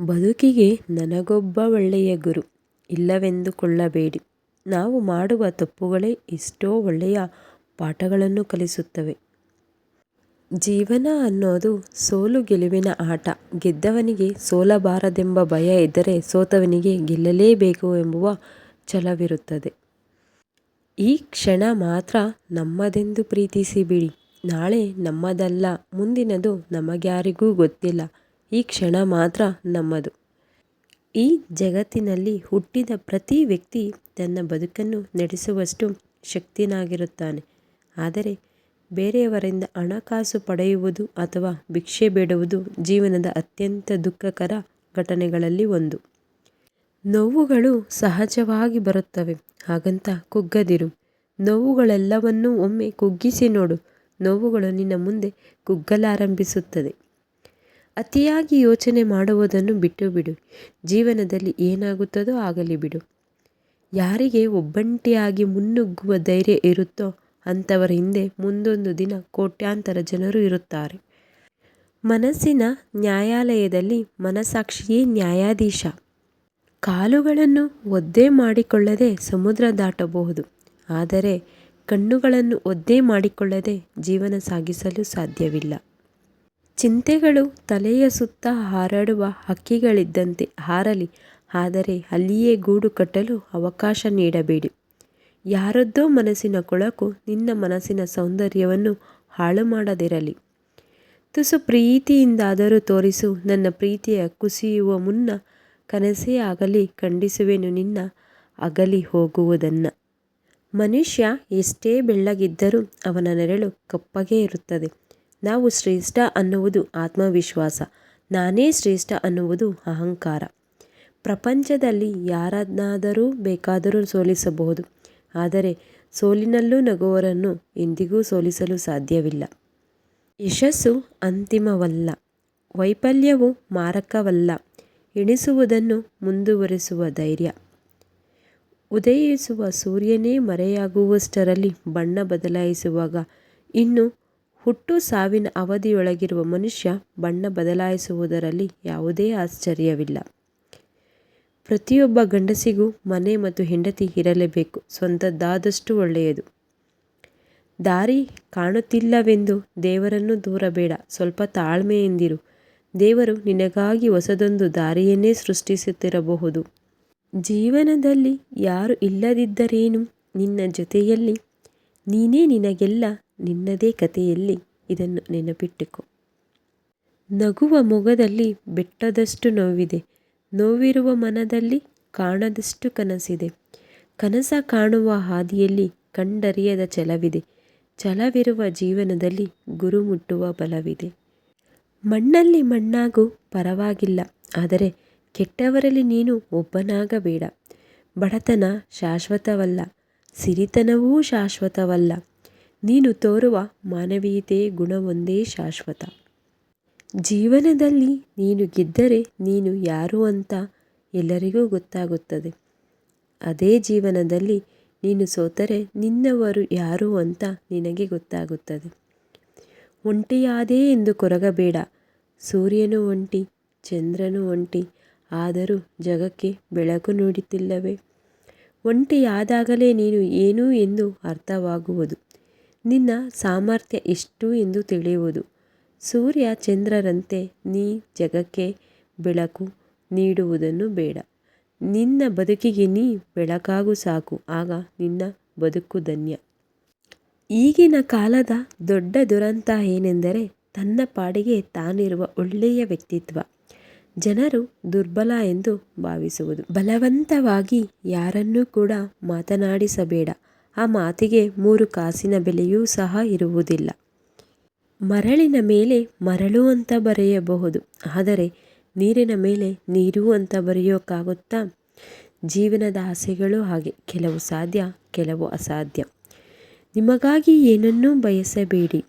ಬದುಕಿಗೆ ನನಗೊಬ್ಬ ಒಳ್ಳೆಯ ಗುರು ಇಲ್ಲವೆಂದುಕೊಳ್ಳಬೇಡಿ. ನಾವು ಮಾಡುವ ತಪ್ಪುಗಳೇ ಎಷ್ಟೋ ಒಳ್ಳೆಯ ಪಾಠಗಳನ್ನು ಕಲಿಸುತ್ತವೆ. ಜೀವನ ಅನ್ನೋದು ಸೋಲು ಗೆಲುವಿನ ಆಟ. ಗೆದ್ದವನಿಗೆ ಸೋಲಬಾರದೆಂಬ ಭಯ ಇದ್ದರೆ ಸೋತವನಿಗೆ ಗೆಲ್ಲಲೇಬೇಕು ಎಂಬುವ ಛಲವಿರುತ್ತದೆ. ಈ ಕ್ಷಣ ಮಾತ್ರ ನಮ್ಮದೆಂದು ಪ್ರೀತಿಸಿಬಿಡಿ. ನಾಳೆ ನಮ್ಮದಲ್ಲ. ಮುಂದಿನದು ನಮಗ್ಯಾರಿಗೂ ಗೊತ್ತಿಲ್ಲ. ಈ ಕ್ಷಣ ಮಾತ್ರ ನಮ್ಮದು. ಈ ಜಗತ್ತಿನಲ್ಲಿ ಹುಟ್ಟಿದ ಪ್ರತಿ ವ್ಯಕ್ತಿ ತನ್ನ ಬದುಕನ್ನು ನಡೆಸುವಷ್ಟು ಶಕ್ತಿನಾಗಿರುತ್ತಾನೆ ಆದರೆ ಬೇರೆಯವರಿಂದ ಹಣಕಾಸು ಪಡೆಯುವುದು ಅಥವಾ ಭಿಕ್ಷೆ ಬೇಡುವುದು ಜೀವನದ ಅತ್ಯಂತ ದುಃಖಕರ ಘಟನೆಗಳಲ್ಲಿ ಒಂದು. ನೋವುಗಳು ಸಹಜವಾಗಿ ಬರುತ್ತವೆ. ಹಾಗಂತ ಕುಗ್ಗದಿರು. ನೋವುಗಳೆಲ್ಲವನ್ನೂ ಒಮ್ಮೆ ಕುಗ್ಗಿಸಿ ನೋಡು. ನೋವುಗಳು ನಿನ್ನ ಮುಂದೆ ಕುಗ್ಗಲಾರಂಭಿಸುತ್ತದೆ. ಅತಿಯಾಗಿ ಯೋಚನೆ ಮಾಡುವುದನ್ನು ಬಿಟ್ಟು ಬಿಡು ಜೀವನದಲ್ಲಿ ಏನಾಗುತ್ತದೋ ಆಗಲಿ ಬಿಡು. ಯಾರಿಗೆ ಒಬ್ಬಂಟಿಯಾಗಿ ಮುನ್ನುಗ್ಗುವ ಧೈರ್ಯ ಇರುತ್ತೋ ಅಂಥವರ ಹಿಂದೆ ಮುಂದೊಂದು ದಿನ ಕೋಟ್ಯಾಂತರ ಜನರು ಇರುತ್ತಾರೆ. ಮನಸ್ಸಿನ ನ್ಯಾಯಾಲಯದಲ್ಲಿ ಮನಸಾಕ್ಷಿಯೇ ನ್ಯಾಯಾಧೀಶ. ಕಾಲುಗಳನ್ನು ಒದ್ದೆ ಮಾಡಿಕೊಳ್ಳದೆ ಸಮುದ್ರ ದಾಟಬಹುದು. ಆದರೆ ಕಣ್ಣುಗಳನ್ನು ಒದ್ದೆ ಮಾಡಿಕೊಳ್ಳದೆ ಜೀವನ ಸಾಗಿಸಲು ಸಾಧ್ಯವಿಲ್ಲ. ಚಿಂತೆಗಳು ತಲೆಯ ಸುತ್ತ ಹಾರಾಡುವ ಹಕ್ಕಿಗಳಿದ್ದಂತೆ ಹಾರಲಿ. ಆದರೆ ಅಲ್ಲಿಯೇ ಗೂಡು ಕಟ್ಟಲು ಅವಕಾಶ ನೀಡಬೇಡಿ. ಯಾರದ್ದೋ ಮನಸ್ಸಿನ ಕೊಳಕು ನಿನ್ನ ಮನಸ್ಸಿನ ಸೌಂದರ್ಯವನ್ನು ಹಾಳು ಮಾಡದಿರಲಿ ತುಸು ಪ್ರೀತಿಯಿಂದಾದರೂ ತೋರಿಸು, ನನ್ನ ಪ್ರೀತಿಯ ಕುಸಿಯುವ ಮುನ್ನ ಕನಸೇ ಆಗಲಿ ಖಂಡಿಸುವೆನು ನಿನ್ನ ಅಗಲಿ ಹೋಗುವುದನ್ನು ಮನುಷ್ಯ ಎಷ್ಟೇ ಬೆಳ್ಳಗಿದ್ದರೂ ಅವನ ನೆರಳು ಕಪ್ಪಗೇ ಇರುತ್ತದೆ. ನಾವು ಶ್ರೇಷ್ಠ ಅನ್ನುವುದು ಆತ್ಮವಿಶ್ವಾಸ. ನಾನೇ ಶ್ರೇಷ್ಠ ಅನ್ನುವುದು ಅಹಂಕಾರ. ಪ್ರಪಂಚದಲ್ಲಿ ಯಾರನ್ನಾದರೂ ಬೇಕಾದರೂ ಸೋಲಿಸಬಹುದು. ಆದರೆ ಸೋಲಿನಲ್ಲೂ ನಗುವರನ್ನು ಎಂದಿಗೂ ಸೋಲಿಸಲು ಸಾಧ್ಯವಿಲ್ಲ. ಯಶಸ್ಸು ಅಂತಿಮವಲ್ಲ. ವೈಫಲ್ಯವು ಮಾರಕವಲ್ಲ. ಎಣಿಸುವುದನ್ನು ಮುಂದುವರಿಸುವ ಧೈರ್ಯ. ಉದಯಿಸುವ ಸೂರ್ಯನೇ ಮರೆಯಾಗುವಷ್ಟರಲ್ಲಿ ಬಣ್ಣ ಬದಲಾಯಿಸುವಾಗ ಇನ್ನು ಹುಟ್ಟು ಸಾವಿನ ಅವಧಿಯೊಳಗಿರುವ ಮನುಷ್ಯ ಬಣ್ಣ ಬದಲಾಯಿಸುವುದರಲ್ಲಿ ಯಾವುದೇ ಆಶ್ಚರ್ಯವಿಲ್ಲ. ಪ್ರತಿಯೊಬ್ಬ ಗಂಡಸಿಗೂ ಮನೆ ಮತ್ತು ಹೆಂಡತಿ ಇರಲೇಬೇಕು. ಸ್ವಂತದ್ದಾದಷ್ಟು ಒಳ್ಳೆಯದು. ದಾರಿ ಕಾಣುತ್ತಿಲ್ಲವೆಂದು ದೇವರನ್ನು ದೂರಬೇಡ. ಸ್ವಲ್ಪ ತಾಳ್ಮೆಯಿಂದಿರು. ದೇವರು ನಿನಗಾಗಿ ಹೊಸದೊಂದು ದಾರಿಯನ್ನೇ ಸೃಷ್ಟಿಸುತ್ತಿರಬಹುದು. ಜೀವನದಲ್ಲಿ ಯಾರು ಇಲ್ಲದಿದ್ದರೇನು ನಿನ್ನ ಜೊತೆಯಲ್ಲಿ. ನೀನೇ ನಿನಗೆಲ್ಲ. ನಿನ್ನದೇ ಕಥೆಯಲ್ಲಿ. ಇದನ್ನು ನೆನಪಿಟ್ಟುಕೋ. ನಗುವ ಮೊಗದಲ್ಲಿ ಬೆಟ್ಟದಷ್ಟು ನೋವಿದೆ. ನೋವಿರುವ ಮನದಲ್ಲಿ ಕಾಣದಷ್ಟು ಕನಸಿದೆ. ಕನಸ ಕಾಣುವ ಹಾದಿಯಲ್ಲಿ ಕಂಡರಿಯದ ಛಲವಿದೆ. ಛಲವಿರುವ ಜೀವನದಲ್ಲಿ ಗುರು ಮುಟ್ಟುವ ಬಲವಿದೆ. ಮಣ್ಣಲ್ಲಿ ಮಣ್ಣಾಗೂ ಪರವಾಗಿಲ್ಲ. ಆದರೆ ಕೆಟ್ಟವರಲ್ಲಿ ನೀನು ಒಬ್ಬನಾಗಬೇಡ. ಬಡತನ ಶಾಶ್ವತವಲ್ಲ. ಸಿರಿತನವೂ ಶಾಶ್ವತವಲ್ಲ. ನೀನು ತೋರುವ ಮಾನವೀಯತೆ ಗುಣವೊಂದೇ ಶಾಶ್ವತ. ಜೀವನದಲ್ಲಿ ನೀನು ಗೆದ್ದರೆ ನೀನು ಯಾರು ಅಂತ ಎಲ್ಲರಿಗೂ ಗೊತ್ತಾಗುತ್ತದೆ. ಅದೇ ಜೀವನದಲ್ಲಿ ನೀನು ಸೋತರೆ ನಿನ್ನವರು ಯಾರು ಅಂತ ನಿನಗೆ ಗೊತ್ತಾಗುತ್ತದೆ. ಒಂಟಿಯಾದೇ ಎಂದು ಕೊರಗಬೇಡ. ಸೂರ್ಯನು ಒಂಟಿ. ಚಂದ್ರನು ಒಂಟಿ. ಆದರೂ ಜಗಕ್ಕೆ ಬೆಳಕು ನೀಡುತ್ತಿಲ್ಲವೇ. ಒಂಟಿಯಾದಾಗಲೇ ನೀನು ಏನು ಎಂದು ಅರ್ಥವಾಗುವುದು. ನಿನ್ನ ಸಾಮರ್ಥ್ಯ ಎಷ್ಟು ಎಂದು ತಿಳಿಯುವುದು. ಸೂರ್ಯ ಚಂದ್ರರಂತೆ ನೀ ಜಗಕ್ಕೆ ಬೆಳಕು ನೀಡುವುದನ್ನು ಬೇಡ. ನಿನ್ನ ಬದುಕಿಗೆ ನೀ ಬೆಳಕಾಗು ಸಾಕು. ಆಗ ನಿನ್ನ ಬದುಕು ಧನ್ಯ. ಈಗಿನ ಕಾಲದ ದೊಡ್ಡ ದುರಂತ ಏನೆಂದರೆ ತನ್ನ ಪಾಡಿಗೆ ತಾನಿರುವ ಒಳ್ಳೆಯ ವ್ಯಕ್ತಿತ್ವ ಜನರು ದುರ್ಬಲ ಎಂದು ಭಾವಿಸುವುದು. ಬಲವಂತವಾಗಿ ಯಾರನ್ನೂ ಕೂಡ ಮಾತನಾಡಿಸಬೇಡ. ಆ ಮಾತಿಗೆ ಮೂರು ಕಾಸಿನ ಬೆಲೆಯೂ ಸಹ ಇರುವುದಿಲ್ಲ. ಮರಳಿನ ಮೇಲೆ ಮರಳು ಅಂತ ಬರೆಯಬಹುದು. ಆದರೆ ನೀರಿನ ಮೇಲೆ ನೀರು ಅಂತ ಬರೆಯೋಕ್ಕಾಗುತ್ತಾ. ಜೀವನದ ಆಸೆಗಳು ಹಾಗೆ. ಕೆಲವು ಸಾಧ್ಯ, ಕೆಲವು ಅಸಾಧ್ಯ. ನಿಮಗಾಗಿ ಏನನ್ನೂ ಬಯಸಬೇಡಿ.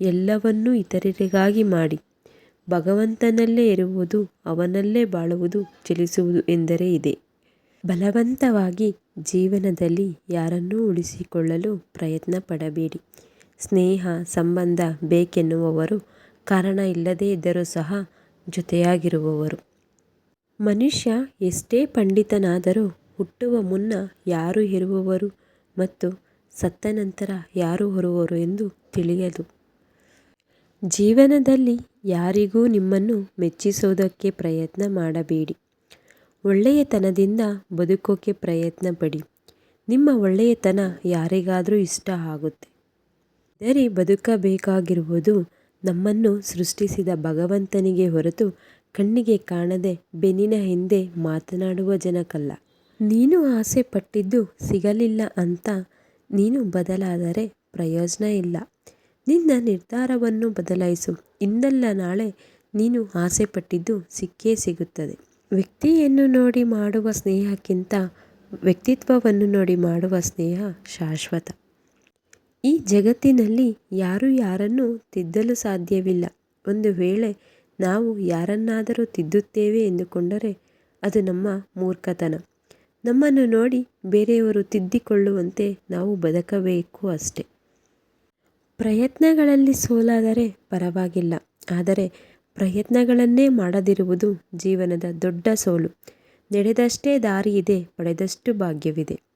ಎಲ್ಲವನ್ನೂ ಇತರರಿಗಾಗಿ ಮಾಡಿ. ಭಗವಂತನಲ್ಲೇ ಇರುವುದು, ಅವನಲ್ಲೇ ಬಾಳುವುದು, ಚಲಿಸುವುದು ಎಂದರೆ ಇದೇ. ಬಲವಂತವಾಗಿ ಜೀವನದಲ್ಲಿ ಯಾರನ್ನೂ ಉಳಿಸಿಕೊಳ್ಳಲು ಪ್ರಯತ್ನ ಪಡಬೇಡಿ. ಸ್ನೇಹ, ಸಂಬಂಧ ಬೇಕೆನ್ನುವವರು, ಕಾರಣ ಇಲ್ಲದೇ ಇದ್ದರೂ ಸಹ ಜೊತೆಯಾಗಿರುವವರು. ಮನುಷ್ಯ ಎಷ್ಟೇ ಪಂಡಿತನಾದರೂ ಹುಟ್ಟುವ ಮುನ್ನ ಯಾರು ಇರುವವರು ಮತ್ತು ಸತ್ತ ನಂತರ ಯಾರು ಹೊರುವರು ಎಂದು ತಿಳಿಯದು ಜೀವನದಲ್ಲಿ ಯಾರಿಗೂ ನಿಮ್ಮನ್ನು ಮೆಚ್ಚಿಸೋದಕ್ಕೆ ಪ್ರಯತ್ನ ಮಾಡಬೇಡಿ ಒಳ್ಳೆಯತನದಿಂದ ಬದುಕೋಕೆ ಪ್ರಯತ್ನ ಪಡಿ ನಿಮ್ಮ ಒಳ್ಳೆಯತನ ಯಾರಿಗಾದರೂ ಇಷ್ಟ ಆಗುತ್ತೆ. ಸರಿ ಬದುಕಬೇಕಾಗಿರುವುದು ನಮ್ಮನ್ನು ಸೃಷ್ಟಿಸಿದ ಭಗವಂತನಿಗೆ ಹೊರತು ಕಣ್ಣಿಗೆ ಕಾಣದೆ ಬೆನ್ನಿನ ಹಿಂದೆ ಮಾತನಾಡುವ ಜನಕ್ಕಲ್ಲ ನೀನು ಆಸೆ ಪಟ್ಟಿದ್ದು ಸಿಗಲಿಲ್ಲ ಅಂತ ನೀನು ಬದಲಾದರೆ ಪ್ರಯೋಜನ ಇಲ್ಲ. ನಿನ್ನ ನಿರ್ಧಾರವನ್ನು ಬದಲಾಯಿಸು. ಇಂದಲ್ಲ ನಾಳೆ ನೀನು ಆಸೆ ಪಟ್ಟಿದ್ದು ಸಿಕ್ಕೇ ಸಿಗುತ್ತದೆ. ವ್ಯಕ್ತಿಯನ್ನು ನೋಡಿ ಮಾಡುವ ಸ್ನೇಹಕ್ಕಿಂತ ವ್ಯಕ್ತಿತ್ವವನ್ನು ನೋಡಿ ಮಾಡುವ ಸ್ನೇಹ ಶಾಶ್ವತ. ಈ ಜಗತ್ತಿನಲ್ಲಿ ಯಾರು ಯಾರನ್ನು ತಿದ್ದಲು ಸಾಧ್ಯವಿಲ್ಲ. ಒಂದು ವೇಳೆ ನಾವು ಯಾರನ್ನಾದರೂ ತಿದ್ದುತ್ತೇವೆ ಎಂದುಕೊಂಡರೆ ಅದು ನಮ್ಮ ಮೂರ್ಖತನ. ನಮ್ಮನ್ನು ನೋಡಿ ಬೇರೆಯವರು ತಿದ್ದಿಕೊಳ್ಳುವಂತೆ ನಾವು ಬದುಕಬೇಕು ಅಷ್ಟೆ. ಪ್ರಯತ್ನಗಳಲ್ಲಿ ಸೋಲಾದರೆ ಪರವಾಗಿಲ್ಲ. ಆದರೆ ಪ್ರಯತ್ನಗಳನ್ನೇ ಮಾಡದಿರುವುದು ಜೀವನದ ದೊಡ್ಡ ಸೋಲು. ನಡೆದಷ್ಟೇ ದಾರಿಯಿದೆ ಪಡೆದಷ್ಟು ಭಾಗ್ಯವಿದೆ.